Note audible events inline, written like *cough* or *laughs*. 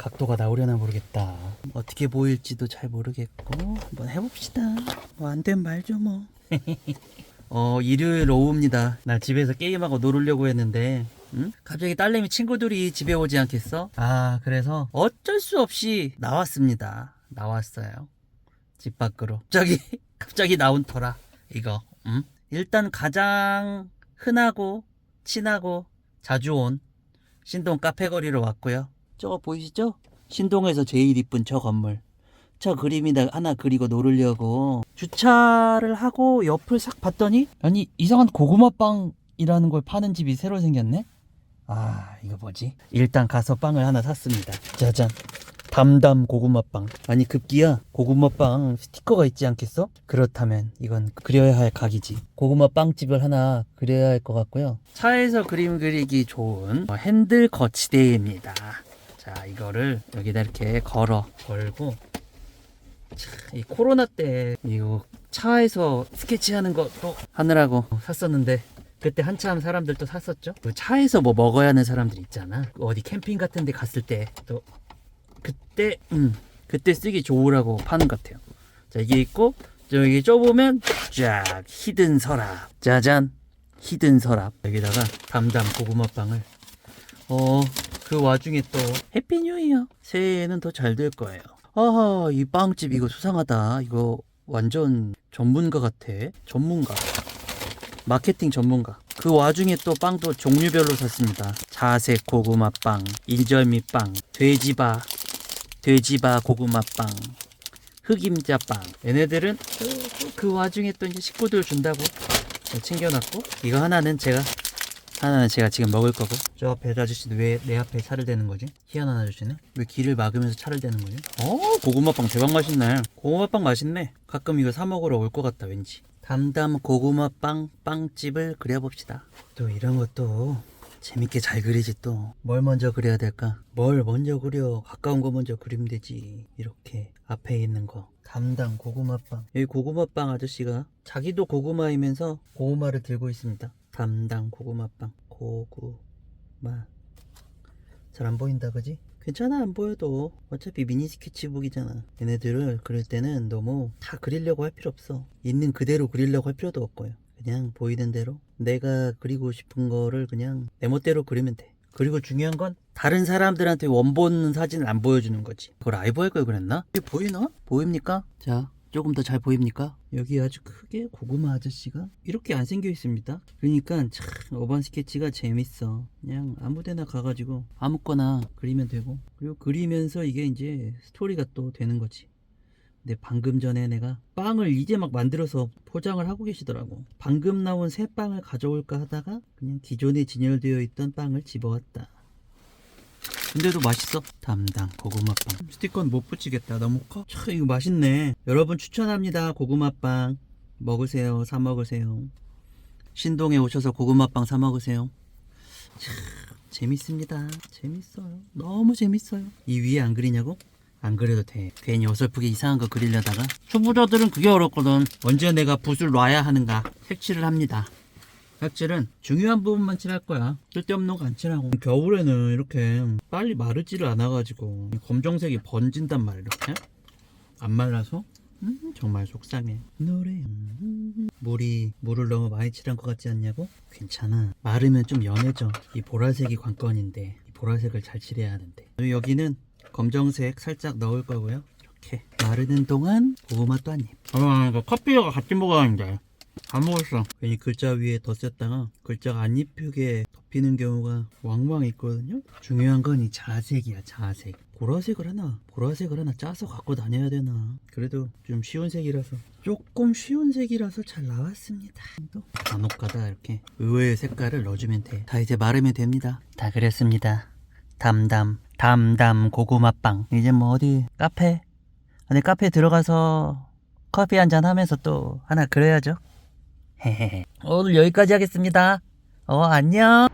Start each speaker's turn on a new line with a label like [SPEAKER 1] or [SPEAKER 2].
[SPEAKER 1] 각도가 나오려나 모르겠다. 어떻게 보일지도 잘 모르겠고 한번 해봅시다. 뭐 안 된 말죠 뭐. *laughs* 어 일요일 오후입니다. 나 집에서 게임하고 놀으려고 했는데 응? 갑자기 딸내미 친구들이 집에 오지 않겠어? 아 그래서 어쩔 수 없이 나왔습니다. 나왔어요. 집 밖으로. 갑자기 *laughs* 갑자기 나온 터라 이거. 응? 일단 가장 흔하고 친하고 자주 온 신동 카페 거리로 왔고요. 저거 보이시죠? 신동에서 제일 이쁜 저 건물. 저 그림이나 하나 그리고 놀으려고 주차를 하고 옆을 싹 봤더니 아니 이상한 고구마빵이라는 걸 파는 집이 새로 생겼네. 아 이거 뭐지? 일단 가서 빵을 하나 샀습니다. 짜잔. 담담 고구마빵. 아니 급기야 고구마빵 스티커가 있지 않겠어? 그렇다면 이건 그려야 할 각이지. 고구마빵집을 하나 그려야 할 것 같고요. 차에서 그림 그리기 좋은 핸들 거치대입니다. 자 이거를 여기다 이렇게 걸어 걸고 차, 이 코로나 때 이거 차에서 스케치하는 것도 하느라고 샀었는데 그때 한참 사람들도 샀었죠. 그 차에서 뭐 먹어야 하는 사람들 있잖아. 어디 캠핑 같은 데 갔을 때 또 그때 음 그때 쓰기 좋으라고 파는 것 같아요. 자 이게 있고 저기 좁으면 쫙 히든 서랍 짜잔 히든 서랍 여기다가 담담 고구마 빵을 어 그 와중에 또 해피 뉴 이어 새해에는 더 잘 될 거예요. 아하 이 빵집 이거 수상하다. 이거 완전 전문가 같아. 전문가. 마케팅 전문가. 그 와중에 또 빵도 종류별로 샀습니다. 자색 고구마 빵 인절미 빵 돼지바 돼지바 고구마 빵 흑임자 빵. 얘네들은 그, 그 와중에 또 이제 식구들 준다고 챙겨놨고 이거 하나는 제가 하나는 제가 지금 먹을 거고. 저 앞에 아저씨는 왜 내 앞에 차를 대는 거지? 희한한 아저씨네 왜 길을 막으면서 차를 대는 거지? 어 고구마빵 대박 맛있네. 고구마빵 맛있네. 가끔 이거 사 먹으러 올 것 같다 왠지. 담담 고구마빵 빵집을 그려봅시다. 또 이런 것도 재밌게 잘 그리지 또. 뭘 먼저 그려야 될까? 뭘 먼저 그려? 가까운 거 먼저 그리면 되지. 이렇게 앞에 있는 거. 담당 고구마빵. 여기 고구마빵 아저씨가 자기도 고구마이면서 고구마를 들고 있습니다 담당 고구마빵 고구마. 잘 안 보인다 그지? 괜찮아 안 보여도. 어차피 미니 스케치북이잖아. 얘네들을 그릴 때는 너무 다 그리려고 할 필요 없어. 있는 그대로 그리려고 할 필요도 없고요. 그냥 보이는 대로. 내가 그리고 싶은 거를 그냥 내 멋대로 그리면 돼. 그리고 중요한 건 다른 사람들한테 원본 사진을 안 보여주는 거지. 그걸 라이브 할 걸 그랬나? 이게 보이나? 보입니까? 자 조금 더 잘 보입니까? 여기 아주 크게 고구마 아저씨가 이렇게 안 생겨 있습니다. 그러니까 참 어반 스케치가 재밌어. 그냥 아무데나 가가지고 아무거나 그리면 되고 그리고 그리면서 이게 이제 스토리가 또 되는 거지. 근데 방금 전에 내가 빵을 이제 막 만들어서 포장을 하고 계시더라고. 방금 나온 새 빵을 가져올까 하다가 그냥 기존에 진열되어 있던 빵을 집어왔다. 근데도 맛있어. 담당 고구마빵. 스티커는 못 붙이겠다. 너무 커. 참 이거 맛있네. 여러분 추천합니다. 고구마빵 먹으세요. 사 먹으세요. 신동에 오셔서 고구마빵 사 먹으세요. 참 재밌습니다. 재밌어요. 너무 재밌어요. 이 위에 안 그리냐고? 안 그려도 돼. 괜히 어설프게 이상한 거 그리려다가 초보자들은 그게 어렵거든. 언제 내가 붓을 놔야 하는가? 색칠을 합니다. 색칠은 중요한 부분만 칠할 거야. 쓸데없는 거 안 칠하고. 겨울에는 이렇게 빨리 마르지를 않아가지고 검정색이 번진단 말이야. 이렇게 안 말라서 음, 정말 속상해. 노래. 음, 물이 물을 너무 많이 칠한 것 같지 않냐고? 괜찮아. 마르면 좀 연해져. 이 보라색이 관건인데 이 보라색을 잘 칠해야 하는데. 여기는 검정색 살짝 넣을 거고요. 이렇게 마르는 동안 고구마도 한 입. 아, 이거 커피가 같이 먹어야 하는데. 안 먹었어. 괜히 글자 위에 덧었다가 글자가 안 입히게 덮이는 경우가 왕왕 있거든요. 중요한 건 이 자색이야, 자색. 보라색을 하나, 보라색을 하나 짜서 갖고 다녀야 되나. 그래도 좀 쉬운 색이라서. 조금 쉬운 색이라서 잘 나왔습니다. 또 간혹 가다 이렇게 의외의 색깔을 넣어주면 돼. 다 이제 마르면 됩니다. 다 그렸습니다. 담담, 담담 고구마빵. 이제 뭐 어디 카페? 아니 카페 들어가서 커피 한 잔 하면서 또 하나 그려야죠. *laughs* 오늘 여기까지 하겠습니다. 어, 안녕.